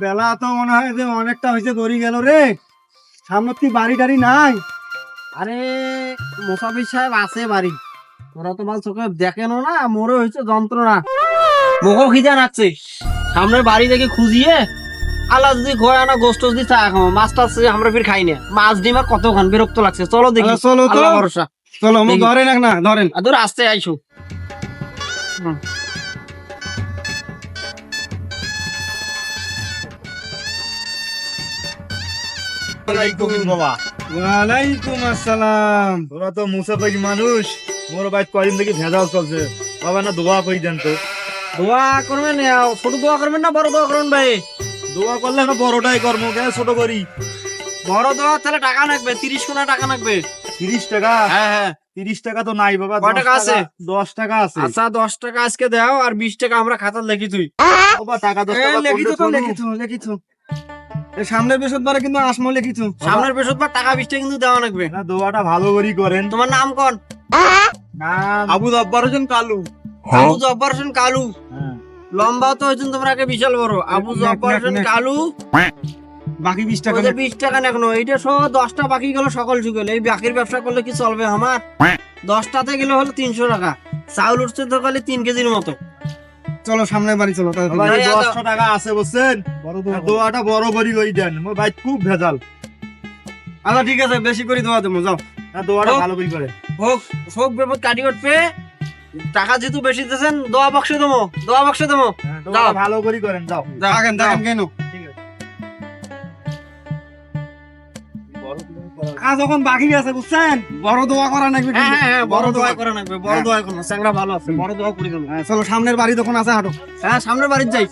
বেলা তো মনে হয় যে অনেকটা হয়েছে গড়ি গেল রে। সামনে কি বাড়ি টাড়ি নাই? আরে মোসাফির সাহেব আছে বাড়ি। তোরা তো মাল চোখে দেখেনো না মোরে হয়েছে যন্ত্রণা। মুখও খিদা নাকছে সামনে বাড়ি থেকে খুঁজিয়ে আল্লাহ যদি ঘরে আনা গোস্ত যদি চা খাব মাছ টাছ আমরা ফির খাই না। মাছ ডিম কতক্ষণ বিরক্ত লাগছে। চলো দেখি। চলো তো। ভরসা। চলো। ধরেন না ধরেন। আর আসতে আইসো। বাবা। ওয়ালাইকুম আসসালাম। তোরা তো মুসাফির মানুষ। মোর বাইক কদিন থেকে ভেজাল চলছে। বাবা না দোয়া কই দেন তো। দোয়া করবেন ছোট দোয়া করবেন না বড় দোয়া করবেন ভাই। দোয়া করলে একটা বড়টাই কর্ম কে? ছোট করি। বড় দোয়া তাহলে টাকা লাগবে তিরিশ কোনা টাকা লাগবে। তিরিশ টাকা? হ্যাঁ হ্যাঁ। তিরিশ টাকা তো নাই বাবা কয় টাকা আছে? দশ টাকা আছে। আচ্ছা দশ টাকা আজকে দাও আর বিশ টাকা আমরা খাতার লিখি তুই। বাবা টাকা দশ টাকা তো সামনের বৃহস্পতিবারে কিন্তু আসমো লেখিছো সামনের বৃহস্পতিবার টাকা বিশ টাকা কিন্তু দেওয়া লাগবে। না দোয়াটা ভালো করি করেন। তোমার নাম কোন? নাম? আবু জব্বার হোসেন কালু। আবু জব্বার হোসেন কালু। হ্যাঁ। লম্বা তো হয়েছেন তোমরা আগে বিশাল বড়। আবু জব্বার হোসেন কালু। বাকি বিশ টাকা বিশ টাকা এখনও এইটা সহ দশটা বাকি গেল সকল যুগল এই বাকির ব্যবসা করলে কি চলবে আমার? দশটাতে গেলে হলো তিনশো টাকা। চাউল উঠছে তো খালি তিন কেজির মতো। চলো সামনের বাড়ি চলো দশটা টাকা আছে বুঝছেন? দোয়াটা বড় করি লই দেন মোর বাইক খুব ভেজাল। আচ্ছা ঠিক আছে বেশি করে দোয়া দেবো যাও। না দোয়াটা ভালো করি করেন হোক হোক বিপদ কাটি উঠবে। টাকা যেহেতু বেশি দিয়েছেন দোয়া বক্সে দেবো দোয়া বক্সে দেবো। হ্যাঁ, ভালো করি করেন যাও। দেখেন দেখেন কেন? আজ যখন বাকি আছে বুঝছেন? বড় দোয়া করা নাকি হ্যাঁ হ্যাঁ বড় দোয়া করা লাগবে বড় হ্যাঁ। দোয়া করুন স্যাংরা ভালো আছে। বড় দোয়া করে দেবো হ্যাঁ, চলো সামনের বাড়ি যখন আছে হাঁটো। হ্যাঁ সামনের বাড়ির যাই।